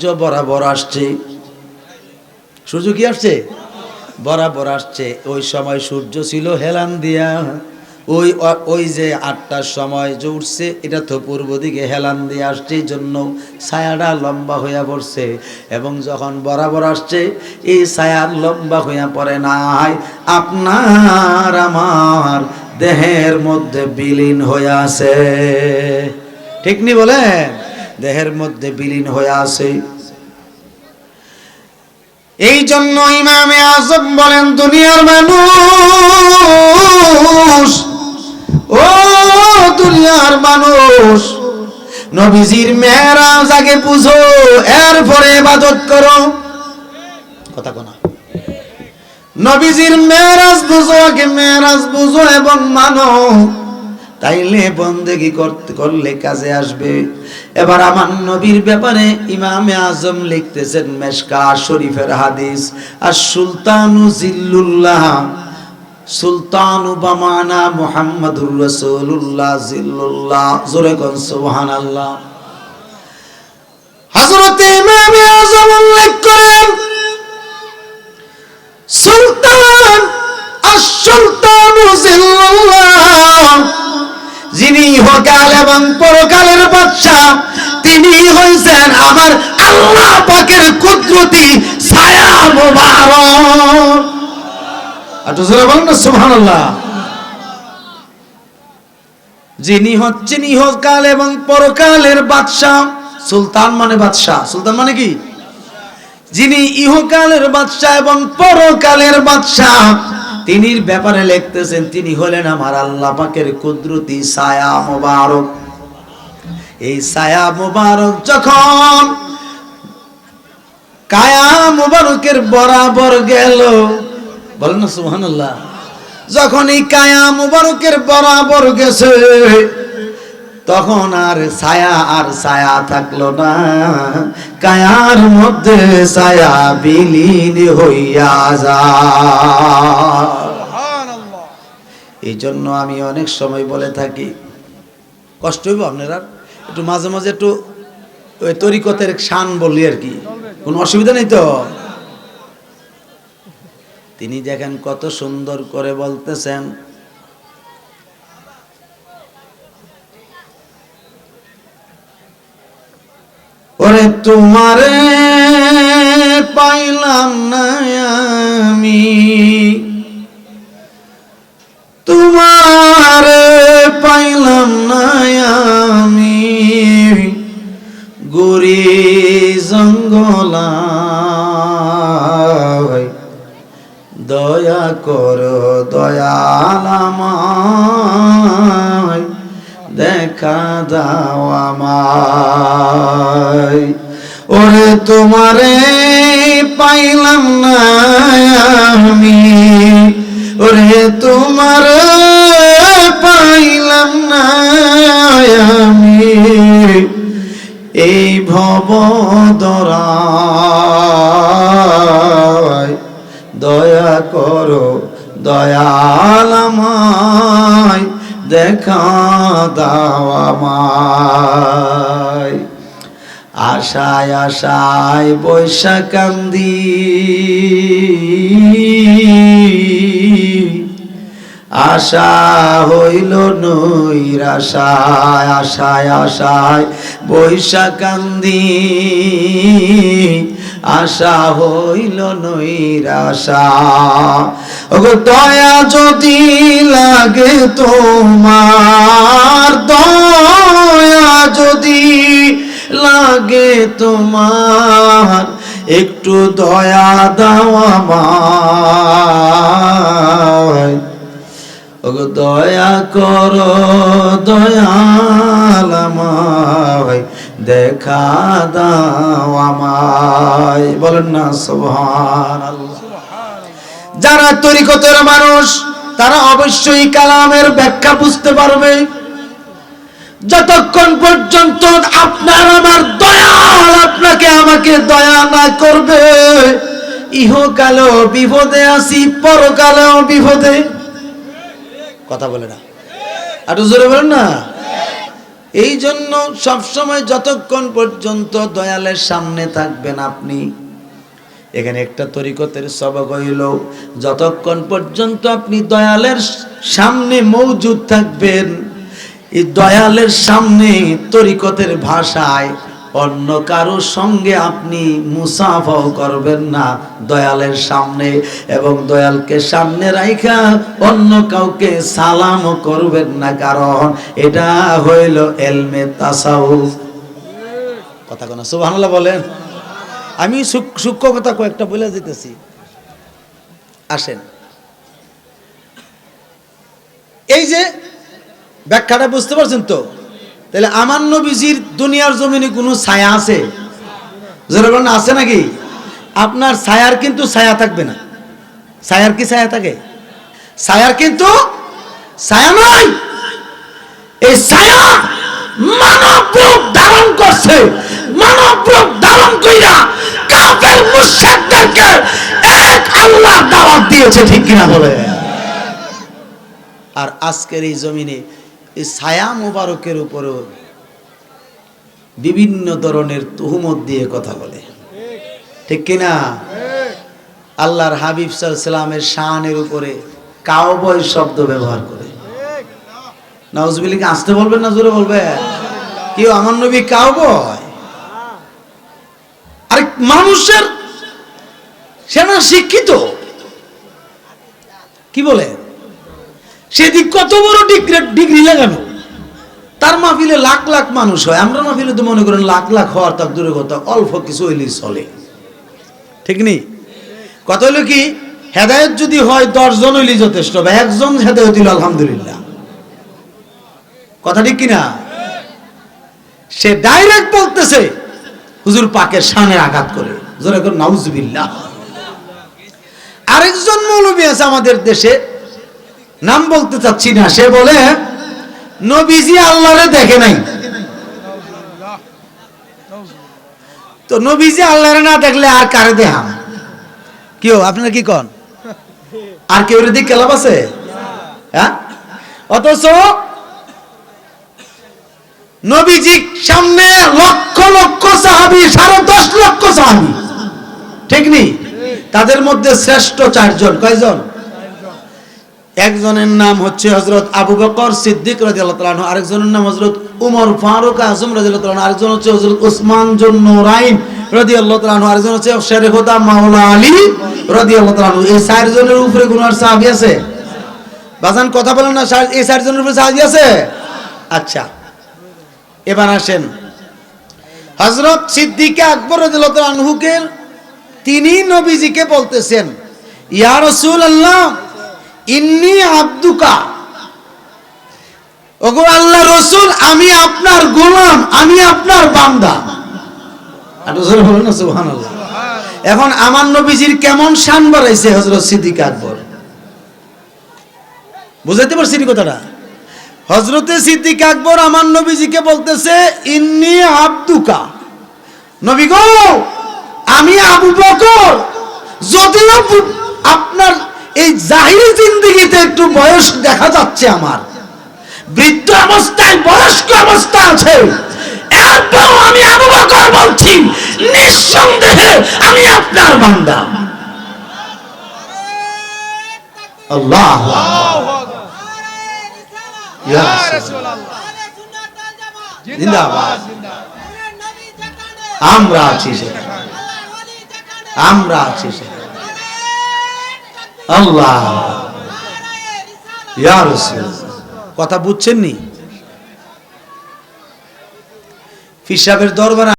সূর্য বরাবর আসছে। সূর্য কি আসছে? বরাবর আসছে। ওই সময় সূর্য ছিল হেলান দিয়া। ওই ওই যে আটটার সময় যে উঠছে, এটা তো পূর্ব দিকে হেলান দিয়ে আসছে জন্য ছায়াটা লম্বা হইয়া পড়ছে। এবং যখন বরাবর আসছে, এই ছায়ার লম্বা হইয়া পড়ে নাই। আপনার আমার দেহের মধ্যে বিলীন হয়ে আছে। ঠিক নি বলেন? দেহের মধ্যে বিলীন হয়ে আছে। এই জন্য ইমামে আজম বলেন, দুনিয়ার মানুষ, ও দুনিয়ার মানুষ, নবীজির মেয়েরাজ আগে বুঝো, এরপরে ইবাদত করো। কথা কোনা। নবীজির মেয়েরাজ বুঝো, আগে মেয়েরাজ বুঝো এবং মানো। তাইলে বন্দেগি করতে, করলে কাজে আসবে। এবার আমার নবীর ব্যাপারে ইমামে আজম লিখতেছেন মেশকা শরীফের হাদিস, আর সুলতানু জিল্লুল্লাহ, সুলতানু বামানা মোহাম্মদুর রসুল্লাহ জিল্লুল্লাহ। জোরে কোন সুবহানাল্লাহ। ইহকাল এবং পরকালের বাদশাহ তিনি হইছেন আমার আল্লাহ পাকের কুদরতি ছায়া মুবারক। একটু জোরে বলেন না, সুবহানাল্লাহ। যিনি হচ্ছেন ইহকাল এবং পরকালের বাদশাহ সুলতান মানে বাদশাহ সুলতান মানে কি? যিনি ইহকালের বাদশাহ এবং পরকালের বাদশাহ তিনির ব্যাপারে লিখতেছেন, তিনি হলেন আমার আল্লাহ পাকের কুদরতি ছায়া মোবারক। এই ছায়া মোবারক যখন কায়া মোবারকের বরাবর গেল, বলেন না যখন এই কায়া মোবারকের বরাবর গেছে, তখন আর ছায়া আর ছায়া থাকল না। কায়ার মধ্যে ছায়া বিলীন হইয়া যায়। এই জন্য আমি অনেক সময় বলে থাকি। কষ্ট হইব আপনারা? একটু মাঝে মাঝে একটু ওই তরিকতের শান বলি আর কি। কোনো অসুবিধা নেই তো? তিনি দেখেন কত সুন্দর করে বলতেছেন। ওরে তোমারে পাইলাম না আমি। তোমারে পাইলাম না আমি। গুরি জঙ্গলা দয়া কর, দয়াল আমায়। দেখা দাও আমায়। ওরে তোমারে পাইলাম না আমি। ওরে তোমার পাইলাম না আমি। এই ভব দয়া করো দয়াল দেখা দাও আমায়। আশায় আশায় বৈশাকান্দি আশা হইল নৈর আশায় আশায় আশায় বৈশাকান্দি আশা হইল নৈরাশা ওগো দয়া যদি লাগে তোমার, দয়া যদি লাগে তোমার। একটু দয়া দাও আমায়। ওগো, দয়া করো, দয়াল আমায়। দেখা দাও আমায়। বলেন না সুবহান যারা তরিকতের মানুষ, তারা অবশ্যই কালামের ব্যাখ্যা বুঝতে পারবে। যতক্ষণ পর্যন্ত আপনার আমার দয়াল আপনাকে আমাকে দয়া না করবে ইহকালেও বিপদে আসি পরকালেও বিপদে। কথা বলে না। একটু জোরে বলেন না। এই জন্য সবসময় যতক্ষণ পর্যন্ত দয়ালের সামনে থাকবেন আপনি, এখানে একটা তরিকতের সবক হইল, যতক্ষণ পর্যন্ত আপনি দয়ালের সামনে মৌজুদ থাকবেন এই দয়ালের সামনে তরিকতের ভাষায় অন্য কারও সঙ্গে আপনি মুসাফাও করবেন না দয়ালের সামনে এবং দয়ালকে সামনে রাইখা অন্য কাউকে সালামও করবেন না, কারণ এটা হইল এলমে তাসাউফ। কথা কোন, সুবহানাল্লাহ বলেন। আমি সূক- সূক্ষ্ম কথা কয়েকটা বলে দিতেছি। আসেন। এই যে ব্যাখ্যাটা বুঝতে পারছেন তো? তাহলে আমার নবীজির দুনিয়ার জমিনে কোনো ছায়া আছে? যেরকম আছে নাকি? আপনার ছায়ার কিন্তু ছায়া থাকবে না। ছায়ার কি ছায়া থাকে? ছায়ার কিন্তু ছায়া নয় এই ছায়া মানব রূপ ধারণ করছে। মানব রূপ ধারণ কইরা কাফের মুশরিকদেরকে এক আল্লাহ দাওয়াত দিয়েছে, ঠিক কিনা বলে আর আজকের এই জমিনে এই ছায়া মোবারকের উপরও বিভিন্ন ধরনের তুহুমত দিয়ে কথা বলে। ঠিক কিনা? আল্লাহর হাবিব সাল্লামের শানের উপরে কাউবয় শব্দ ব্যবহার করে। নাউজবিলিকে আসতে বলবেন না জোরে বলবে কেউ আমার নবী কাউবয়? আর মানুষের সেনা শিক্ষিত। কি বলে সেদিক কত বড় ডিগ্রি ডিগ্রি লাগানো? তার মাহফিলে লাখ লাখ মানুষ হয়। আমরা মাহফিলে তো মনে করেন লাখ লাখ হওয়ার তার দূরে কথা, অল্প কিছু হইলেই চলে। ঠিক নেই? কথা হলো কি, হেদায়ত যদি হয় দশজন হইলে যথেষ্ট। বা একজন হেদায়ত হইল, আলহামদুলিল্লাহ। কথা ঠিক কিনা? সে ডাইরেক্ট বলতেছে, হুজুর পাকের সামনে আঘাত করে। জোরে করে, নাউজুবিল্লাহ। আরেকজন মৌলবী আছে আমাদের দেশে নাম বলতে চাচ্ছি না, সে বলে, নবীজি আল্লাহরে দেখে নাই। তো নবীজি আল্লাহরে না দেখলে আর কারে দেহাম কেউ আপনারা কি কন? আর কেউ দিক কেলাপ আছে? হ্যাঁ? অথচ নবীজি সামনে লক্ষ লক্ষ সাহাবি, সাড়ে দশ লক্ষ সাহাবি। ঠিক নেই তাদের মধ্যে শ্রেষ্ঠ চারজন। কয়জন? একজনের নাম হচ্ছে হজরত আবু বকর সিদ্দিক আনহু আরেকজনের নাম হজরত উমর ফারুক আজম আনহু, আরেকজন হচ্ছে হজরত উসমান জুন নুরাইন রাদিয়াল্লাহু তাআলা আরেকজন হচ্ছে শেরে খোদা মাওলা আলী রাদিয়াল্লাহু তাআলা। এই চারজনের উপরে কোন আর সাহাবী আছে? বাজান কথা বলেন না এই চারজনের উপরে সাহাবী আছে? আচ্ছা এবার আসেন। হজরত সিদ্দিকে আকবর রাদিয়াল্লাহু তাআলা আনহুকে তিনি নবীজিকে বলতেছেন ইয়া রাসূলুল্লাহ ইন্নি আব্দুকা। ওগো আল্লাহ রসুল, আমি আপনার গোলাম, আমি আপনার বান্দা। এখন আমার নবীজির কেমন শান বাড়াইছে হযরত সিদ্দিক আকবর। বুঝাইতে পারছি কথাটা? হযরতে সিদ্দিক আকবর আমার নবীজিকে বলতেছে, ইন্নি আব্দুকা। নবী গো, আমি আবু বকর। যদিও আপনার এই জাহিরি জিন্দিগিতে একটু বয়স দেখা যাচ্ছে আমার। বৃদ্ধ অবস্থায়, বয়স্ক অবস্থা আছে। এরপরও আমি আবু বকর বলছি, নিঃসন্দেহে আমি আপনার বান্দা। আল্লাহ। আমরা আছি সেখানে। আমরা আছি সেখানে। আল্লাহ ইয়া। কথা বুঝছেন নি ফিসাবের দরবারে